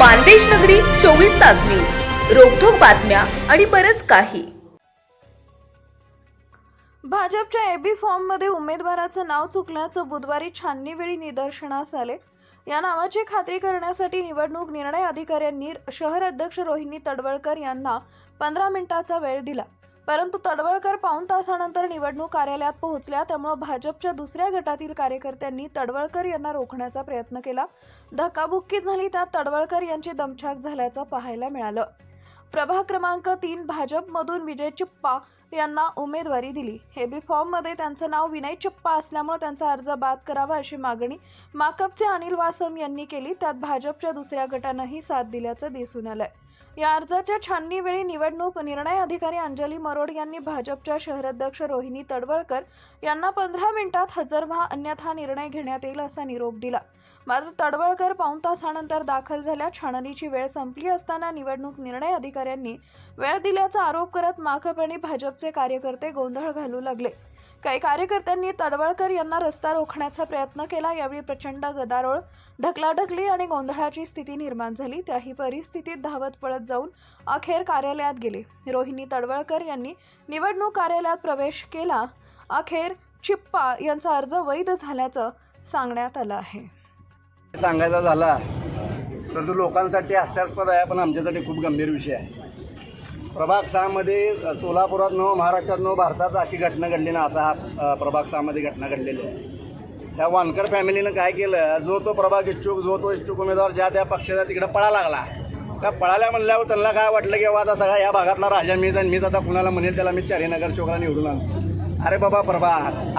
मानदेश नगरी चोवीस तास न्यूज. रोखोक बातम्या आणि बरच काही. भाजपच्या एबी फॉर्ममध्ये उमेदवाराचं नाव चुकल्याचं बुधवारी छाननीवेळी निदर्शनास आले. या नावाची खात्री करण्यासाठी निवडणूक निर्णय अधिकाऱ्यांनी शहर अध्यक्ष रोहिणी तडवळकर यांना पंधरा मिनिटाचा वेळ दिला. परंतु तडवळकर पाऊण तासानंतर निवडणूक कार्यालयात पोहोचल्या. त्यामुळे भाजपच्या दुसऱ्या गटातील कार्यकर्त्यांनी तडवळकर यांना रोखण्याचा प्रयत्न केला. धक्काबुक्की झाली त्यात तडवळकर यांची दमछाक झाल्याचं पाहायला मिळालं. प्रभाग क्रमांक तीन भाजपमधून विजय चिप्पा यांना उमेदवारी दिली. हेबी फॉर्ममध्ये त्यांचं नाव विनय चिप्पा असल्यामुळे त्यांचा अर्ज बाद करावा अशी मागणी माकपचे अनिल वासम यांनी केली. त्यात भाजपच्या दुसऱ्या गटानंही साथ दिल्याचं दिसून आलंय. या अर्जाच्या छाननीवेळी निवडणूक निर्णय अधिकारी अंजली मरोड यांनी भाजपच्या शहराध्यक्ष रोहिणी तडवळकर यांना पंधरा मिनिटात हजर व्हा अन्यथा निर्णय घेण्यात येईल असा निरोप दिला. मात्र तडवळकर पाऊण तासानंतर दाखल झाल्या. छाननीची वेळ संपली असताना निवडणूक निर्णय अधिकाऱ्यांनी वेळ दिल्याचा आरोप करत माकप आणि भाजपचे कार्यकर्ते गोंधळ घालू लागले. काही कार्यकर्त्यांनी तडवळकर यांना रस्ता रोखण्याचा प्रयत्न केला. यावेळी प्रचंड गदारोळ ढकलाढकली आणि गोंधळाची स्थिती निर्माण झाली. त्याही परिस्थितीत धावत पळत जाऊन अखेर कार्यालयात गेले. रोहिणी तडवळकर यांनी निवडणूक कार्यालयात प्रवेश केला. अखेर चिप्पा यांचा अर्ज वैध झाल्याचं सांगण्यात आलं आहे. सांगायचा झाला तर तो लोकांसाठी हास्यास्पद आहे पण आमच्यासाठी खूप गंभीर विषय आहे. प्रभाग सहामध्ये सोलापुरात नव महाराष्ट्रात नव भारतात अशी घटना घडली ना असा हा प्रभाग सहामध्ये घटना घडलेली आहे. त्या वानकर फॅमिलीनं काय केलं जो तो प्रभाग इच्छुक जो तो इच्छुक उमेदवार ज्या त्या पक्षाचा तिकडे पळा लागला. त्या पळाल्या म्हणल्यावर त्यांना काय वाटलं की बाबा आता सगळा या भागातला राजा मीच आणि मीच आता कुणाला म्हणेल त्याला मी चारीनगर चोकला निवडून आणतो. अरे बाबा प्रभा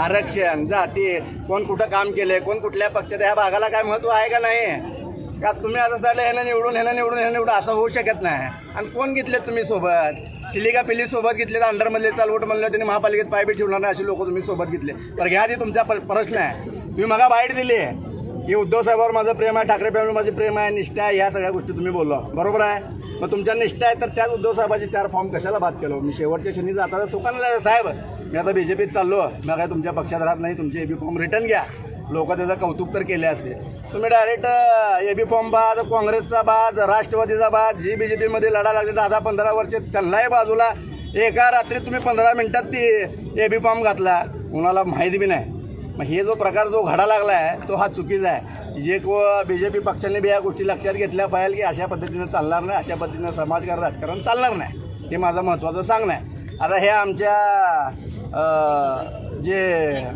आरक्षण जाती कोण कुठं काम केलंय कोण कुठल्या पक्षात या भागाला काय महत्त्व आहे का नाही? का तुम्ही आता सांगितलं ह्यानं निवडून ह्यानं निवडून ह्यानं निवडून असं होऊ शकत नाही. आणि कोण घेतले तुम्ही सोबत? चिलिका पिल्ली सोबत घेतले तर अंडरमधले चालवट म्हणलं त्यांनी महापालिकेत पायबी ठेवणार नाही असे लोक तुम्ही सोबत घेतले. तर घ्या ती तुमचा प्रश्न आहे. तुम्ही मला बाईट दिली आहे. की उद्धव साहेबावर माझं प्रेम आहे ठाकरे फॅमिली माझी प्रेम आहे निष्ठा आहे ह्या सगळ्या गोष्टी तुम्ही बोलला. बरोबर आहे? मग तुमच्या निष्ठा आहे तर त्याच उद्धव साहेबाचे चार फॉर्म कशाला बात केलो? मी शेवटच्या शनी जाताना सुकानला साहेब मी आता बी जे पीत चाललो. मग काय तुमच्या पक्षात राहत नाही तुमचे ए बी फॉर्म रिटर्न घ्या. लोक त्याचं कौतुक तर केले असते तुम्ही डायरेक्ट ए बी फॉर्म बाद काँग्रेसचा बाद राष्ट्रवादीचा बाद जी बी जे पीमध्ये लढा लागले. दहा दहा पंधरा वर्ष त्यांनाही बाजूला एका रात्रीत तुम्ही पंधरा मिनटात ती ए बी फॉर्म घातला. कुणाला माहीत बी नाही. मग हे जो प्रकार जो घडा लागला आहे तो हा चुकीचा आहे. जे को बी जे पी पक्षाने बी या गोष्टी लक्षात घेतल्या पाहिजे की अशा पद्धतीनं चालणार नाही अशा पद्धतीनं समाजकारण राजकारण चालणार नाही. हे माझं महत्त्वाचं सांगणं आहे. आता हे आमच्या जे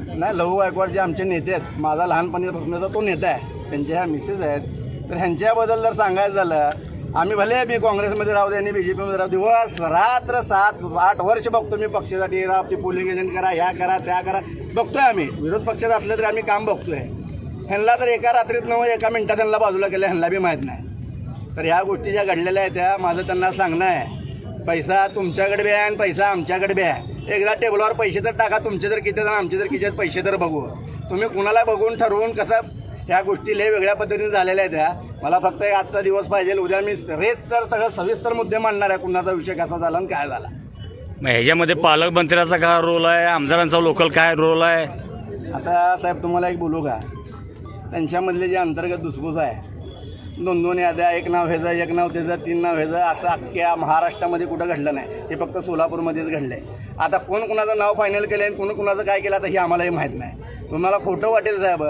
नाही लहू गायकवाड जे आमचे नेते आहेत माझा लहानपणीपासूनचा तो नेता आहे त्यांच्या ह्या मिसेस आहेत. तर ह्यांच्याबद्दल जर सांगायचं झालं आम्ही भले मी काँग्रेसमध्ये राहू दे आणि बी जे पीमध्ये राहू दिवस रात्र सात आठ वर्ष बघतो मी पक्षासाठी. राह ते पोलिंग एजंट करा ह्या करा त्या करा. बघतोय आम्ही. विरोध पक्षात असलं तरी आम्ही काम बघतोय. ह्यांना तर एका रात्रीत नव्हं एका मिनिटात त्यांना बाजूला केलं ह्यांना बी माहीत नाही. तर ह्या गोष्टी ज्या घडलेल्या आहेत त्या माझं त्यांना सांगणं आहे. पैसा तुमच्याकडे बी आहे आणि पैसा आमच्याकडे बी आहे. एकदा टेबलवर पैसे तर टाका तुमचे तर किती जण आमचे तर किती पैसे तर बघू. तुम्ही कुणाला बघून ठरवून कसं ह्या गोष्टी लय वेगळ्या पद्धतीने झालेल्या आहेत ह्या. मला फक्त एक आजचा दिवस पाहिजे उद्या मी रेस तर सगळं सविस्तर मुद्दे मांडणार आहे कुणाचा विषय कसा झाला आणि काय झाला. मग ह्याच्यामध्ये पालकमंत्र्याचा काय रोल आहे आमदारांचा लोकल काय रोल आहे? आता साहेब तुम्हाला एक बोलू का? त्यांच्यामधले जे अंतर्गत धुसफूस आहे दोन दोन याद्या एक नाव ह्याचं एक नाव त्याचं तीन नाव ह्याचं असं अख्ख्या महाराष्ट्रामध्ये कुठं घडलं नाही. हे फक्त सोलापूरमध्येच घडलं आहे आता कोण कुणाचं नाव फायनल केलं आणि कोण कुणाचं काय केलं आता हे आम्हालाही माहीत नाही. तुम्हाला खोटं वाटेल साहेब.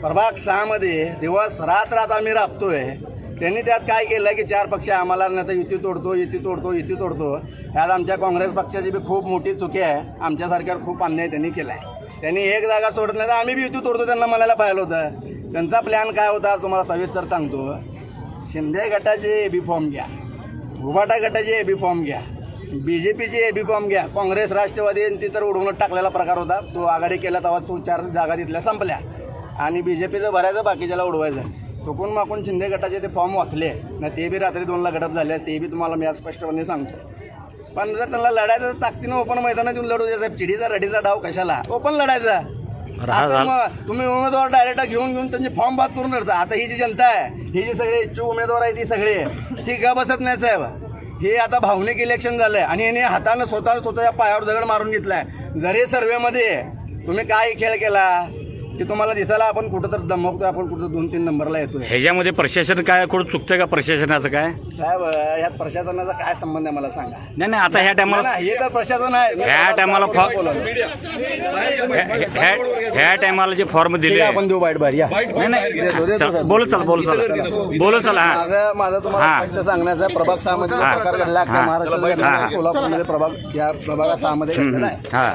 प्रभाग सहामध्ये दिवस रात रात आम्ही राबतोय. त्यांनी त्यात काय केलं की चार पक्ष आम्हाला नाही तर युती तोडतो युती तोडतो युती तोडतो. ह्यात आमच्या काँग्रेस पक्षाची बी खूप मोठी चुकी आहे. आमच्यासारख्यावर खूप अन्याय त्यांनी केला आहे त्यांनी एक जागा सोडत नाही तर आम्ही बी युती तोडतो त्यांना म्हणायला पाहिलं होतं. त्यांचा प्लॅन काय होता तुम्हाला सविस्तर सांगतो. शिंदे गटाचे ए बी फॉर्म घ्या. उभाटा गटाचे ए बी फॉर्म घ्या. बी जे पीचे ए बी फॉर्म घ्या. काँग्रेस राष्ट्रवादी तर उडवून टाकलेला प्रकार होता. तो आघाडी केला तेव्हा तो चार जागा तिथल्या संपल्या. आणि बी जे पीचं भरायचं बाकीच्याला उडवायचं. चुकून माकून शिंदे गटाचे ते फॉर्म वाचले. ना ते बी रात्री दोनला गटप झाले. ते बी तुम्हाला मी आज स्पष्टपणे सांगतो. पण जर त्यांना लढायचं तर ताकदीनं ओपन मैदानात येऊन लढू द्या साहेब. चिडीचा रडीचा डाव कशाला? ओपन लढायचा. बरं, आता झाला. मग तुम्ही उमेदवार डायरेक्ट घेऊन घेऊन त्यांचे फॉर्म बाद करून रडता आता ही जी जनता आहे ही जी सगळे इच्छुक उमेदवार आहे ती सगळे ती का बसत नाही साहेब? हे आता भावनिक इलेक्शन झालंय आणि याने हातानं स्वतः स्वतःच्या पायावर दगड मारून घेतलाय. जरी सर्वेमध्ये तुम्ही काय खेळ केला की तुम्हाला दिसायला आपण कुठं तर दमकतोय आपण कुठं दोन तीन नंबरला येतोय ह्याच्यामध्ये प्रशासन काय कुठं चुकतंय का प्रशासनाचं काय साहेब ह्यात प्रशासनाचा काय संबंध आहे मला सांगा नाही नाही आता ह्या टायमाला नाही, हे तर प्रशासन आहे ह्या टायमाला फॉ- बोलवलं. ह्या ह्या टायमाला जे फॉर्म ठीक दिले आहे, आपण देऊ बाईट बाहेर या नाही नाही देतो, देतो, चल, साहेब. बोलत चला बोलत चला बोलत चला हा माझं माझं तुम्हाला हा. फक्त सांगण्याचं आहे, प्रभाग सहा मध्ये हा. प्रकार घडला हा. महाराष्ट्रात हा. घडला, सोलापूरमध्ये प्रभाग या प्रभागात सहा मध्ये घडलेला आहे हा.